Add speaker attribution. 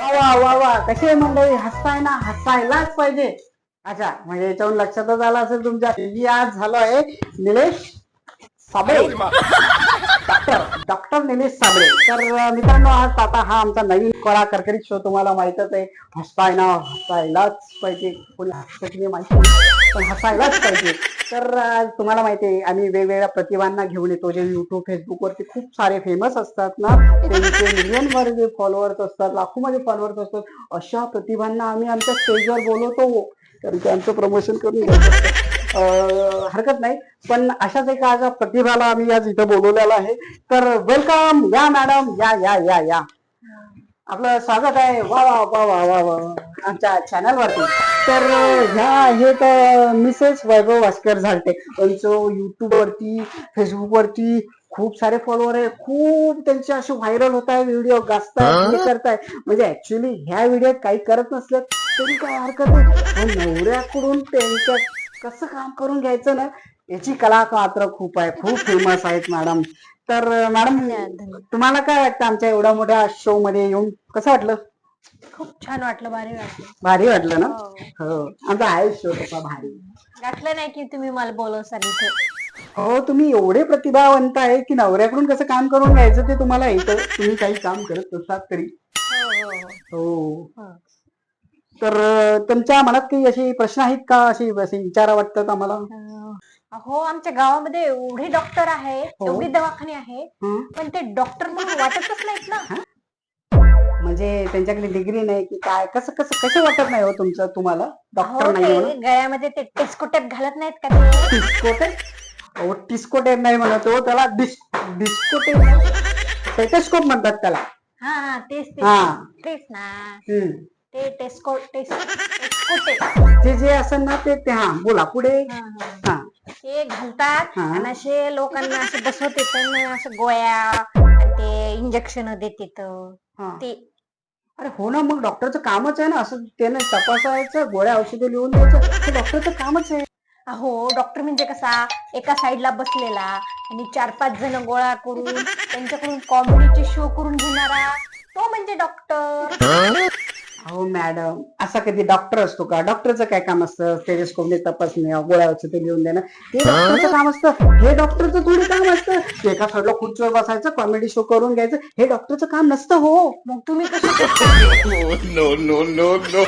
Speaker 1: वा वा वा. वा कसे मंडळी? हसताय ना हसायलाच पाहिजे. अच्छा म्हणजे याच्यावर लक्षातच आलं असेल तुमच्या. मी आज झालो आहे निलेश साबळे. डॉक्टर निलेश साबळे. तर मित्रांनो आज आता हा आमचा नवीन कळा करकरीत शो तुम्हाला माहितच आहे. हसताय ना हसायलाच पाहिजे. कोणी माहिती पण हसायलाच पाहिजे. तर तुम्हाला माहिती आहे आम्ही वेगवेगळ्या प्रतिभांना घेऊन येतो. जे युट्यूब फेसबुक वरती खूप सारे फेमस असतात ना त्यांचे मिलियन वर जे फॉलोअर्स असतात लाखो मध्ये फॉलोअर्स असतात अशा प्रतिभांना आम्ही आमच्या स्टेजवर बोलवतो. तर त्यांचं प्रमोशन करून घेतो हरकत नाही. पण अशाच एका आज प्रतिभाला आम्ही आज इथं बोलवलेलं आहे. तर वेलकम या मॅडम या या या या. आपलं स्वागत आहे. वा वा वा वा वा वा आमच्या चॅनल वरती. तर ह्या आहेत मिसेस वैभव भास्कर झालटे त्यांचं युट्यूब वरती फेसबुक वरती खूप सारे फॉलोअर आहे. खूप त्यांचे असे व्हायरल होत आहे व्हिडिओ गाजताय हे? करताय. म्हणजे ऍक्च्युली ह्या व्हिडिओत काही करत नसले तरी काय हरकत नाही. नवऱ्याकडून त्यांच्या कसं काम करून घ्यायचं ना? याची कला मात्र खूप आहे खूप फेमस आहेत मॅडम तर मॅडम तुम्हाला काय वाटतं आमच्या एवढ्या मोठ्या शो मध्ये येऊन? कसं वाटलं?
Speaker 2: खूप छान वाटलं भारी वाटलं.
Speaker 1: भारी वाटलं ना?
Speaker 2: हो.
Speaker 1: हो. आमचा आहे शो तसा भारी.
Speaker 2: वाटलं नाही की तुम्ही मला बोलवसाल इथे.
Speaker 1: हो तुम्ही एवढे प्रतिभावंत आहे की नवऱ्याकडून कसं काम करून घ्यायचं ते तुम्हाला येतं तुम्ही काही काम करत नसलात तरी.
Speaker 2: हो, हो. हो.
Speaker 1: हो. तर तुमच्या मनात काही असे प्रश्न आहेत का? असे विचारा वाटतात आम्हाला?
Speaker 2: हो आमच्या गावामध्ये एवढे डॉक्टर आहे
Speaker 1: हो.
Speaker 2: एवढे दवाखाने आहे
Speaker 1: हं?
Speaker 2: पण ते डॉक्टर म्हणून वाटतच नाहीत ना.
Speaker 1: म्हणजे त्यांच्याकडे डिग्री नाही की काय? कसं कसं कसं वाटत नाही हो तुमचं तुम्हाला? डॉक्टर
Speaker 2: हो
Speaker 1: नाही
Speaker 2: ते
Speaker 1: म्हणून?
Speaker 2: गळ्यामध्ये ते टेस्कोटेप घालत नाहीत का ते?
Speaker 1: डिस्कोटेप अहो टिस्कोटेप नाही म्हणत हो त्याला डिस डिस्कोटेप टेटेस्कोप म्हणतात त्याला.
Speaker 2: हा हा तेच
Speaker 1: हा.
Speaker 2: तेच तेच ना.
Speaker 1: हम्म.
Speaker 2: ते टेस्को टेस टेस्कोटेप
Speaker 1: जे जे असेल ना ते ते हा बोला पुढे.
Speaker 2: हा, हा.
Speaker 1: हा.
Speaker 2: ते घालतात
Speaker 1: हा.
Speaker 2: आणि असे लोकांना असे बसवते असं गोळ्या आणि ते इंजेक्शन देते
Speaker 1: हा.
Speaker 2: ते
Speaker 1: अरे हो ना मग डॉक्टरचं कामच आहे ना असं त्याने तपासायचं गोळ्या औषधे लिहून द्यायचं हे डॉक्टरचं कामच आहे.
Speaker 2: अहो डॉक्टर म्हणजे कसा एका साईडला बसलेला आणि चार पाच जण गोळा करून त्यांच्याकडून कॉमेडीचे शो करून घेणारा तो म्हणजे डॉक्टर
Speaker 1: हो मॅडम असा कधी डॉक्टर असतो का? डॉक्टरचं काय काम असतं? टेलिस्कोपने तपासणे गोळ्या औषधे लिहून देणं? ते डॉक्टरचं काम असतं. हे डॉक्टरचं थोडी काम असतं. एका साईडला खुर्चीवर बसायचं कॉमेडी शो करून घ्यायचं. हे डॉक्टरचं काम नसतं हो.
Speaker 2: मग तुम्ही कसे करता
Speaker 3: no, no, no, no.